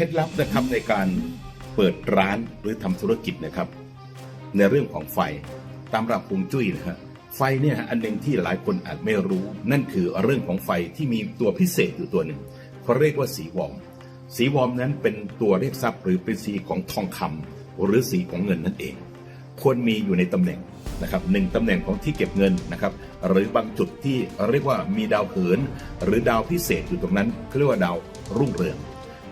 เคล็ดลับนะครับในการเปิดร้านหรือทำธุรกิจนะครับ ในเรื่องของไฟตามหลักฮวงจุ้ยนะฮะไฟเนี่ยอันหนึ่งที่หลายคนอาจไม่รู้ นั่นคือเรื่องของไฟที่มีตัวพิเศษอยู่ตัวหนึ่งเขาเรียกว่าสีวอม สีวอมนั้นเป็นตัวเรียกทรัพย์หรือเป็นสีของทองคำหรือสีของเงินนั่นเอง ควรมีอยู่ในตำแหน่งนะครับหนึ่งตำแหน่งของที่เก็บเงินนะครับหรือบางจุดที่เรียกว่ามีดาวเหิน หรือดาวพิเศษอยู่ตรงนั้นเขาเรียกว่าดาวรุ่งเรือง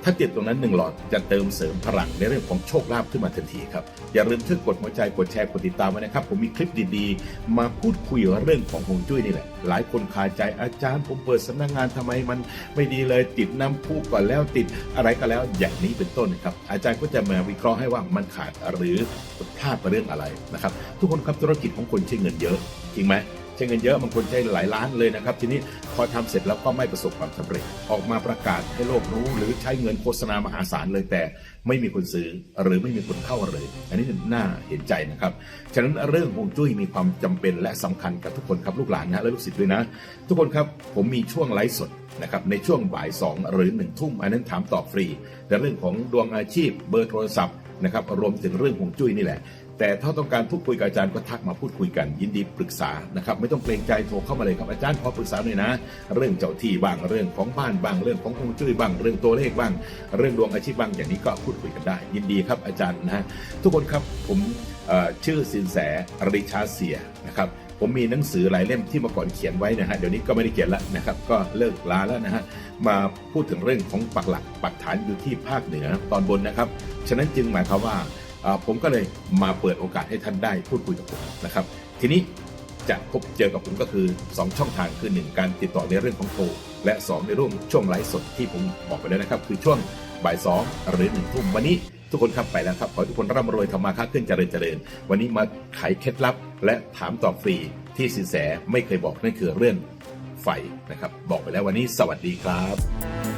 ถ้าติดตรงนั้นหนึ่งหลอดจะเติมเสริมพลังในเรื่องของโชคลาภขึ้นมาทันทีครับ อย่าลืมช่วยกดหัวใจกดแชร์กดติดตามไว้นะครับ ผมมีคลิปดีๆ มาพูดคุยเรื่องของฮวงจุ้ยนี่แหละ หลายคนคาใจอาจารย์ ผมเปิดสำนักงานทำไมมันไม่ดีเลยติดน้ำพุก่อนแล้วติดอะไรก็แล้วอย่างนี้เป็นต้นนะครับ อาจารย์ก็จะมาวิเคราะห์ให้ว่ามันขาดหรือพลาดไปเรื่องอะไรนะครับทุกคนครับธุรกิจของคนใช้เงินเยอะจริงไหม ใช้เงินเยอะบางคนใช้หลายล้านเลยนะครับ ทีนี้พอทำเสร็จแล้วก็ไม่ประสบความสำเร็จ ออกมาประกาศให้โลกรู้ หรือใช้เงินโฆษณามหาศาลเลยแต่ไม่มีคนซื้อหรือไม่มีคนเข้าเลย อันนี้น่าเห็นใจนะครับ ฉะนั้นเรื่องฮวงจุ้ยมีความจำเป็นและสำคัญกับทุกคนครับลูกหลานนะและลูกศิษย์ด้วยนะ ทุกคนครับผมมีช่วงไลฟ์สดนะครับในช่วงบ่ายสองหรือหนึ่งทุ่มอันนั้นถามตอบฟรีในเรื่องของดวงอาชีพเบอร์โทรศัพท์ นะครับรวมถึงเรื่องฮวงจุ้ยนี่แหละ แต่ถ้าต้องการพูดคุยกับอาจารย์ก็ทักมาพูดคุยกัน ยินดีปรึกษานะครับไม่ต้องเกรงใจโทรเข้ามาเลยครับอาจารย์ขอปรึกษาหน่อยนะ เรื่องเจ้าที่บ้างเรื่องของบ้านบ้างเรื่องของฮวงจุ้ยบ้างเรื่องตัวเลขบ้าง เรื่องดวงอาชีพบ้างอย่างนี้ก็พูดคุยกันได้ ยินดีครับอาจารย์นะทุกคนครับผมชื่อสินแสริชาเสียนะครับผมมีหนังสือหลายเล่มที่มื่อก่อนเขียนไว้นะฮะเดี๋ยวนี้ก็ไม่ได้เขียนแล้วนะครับ ก็เลิกลาแล้วนะฮะมาพูดถึงเรื่องของปักหลักปักฐานอยู่ที่ภาคเหนือตอนบนนะครับ ฉะนั้นจึงหมายความว่าผมก็เลยมาเปิดโอกาสให้ท่านได้พูดคุยกับผมนะครับ ทีนี้จะพบเจอกับผมก็คือ 2 ช่องทางคือ 1 การติดต่อในเรื่องของโทรและ 2 ในร่วมช่วงไลฟ์สดที่ผมบอกไปแล้วนะครับ คือช่วงบ่ายสองหรือหนึ่งทุ่มวันนี้ทุกคนครับไปแล้วครับ ขอทุกคนร่ำรวยทำมาค้าขึ้นเจริญเจริญ วันนี้มาไขเคล็ดลับ และถามตอบฟรีที่สินแสไม่เคยบอกนั่นคือเรื่องไฟนะครับ บอกไปแล้ววันนี้สวัสดีครับ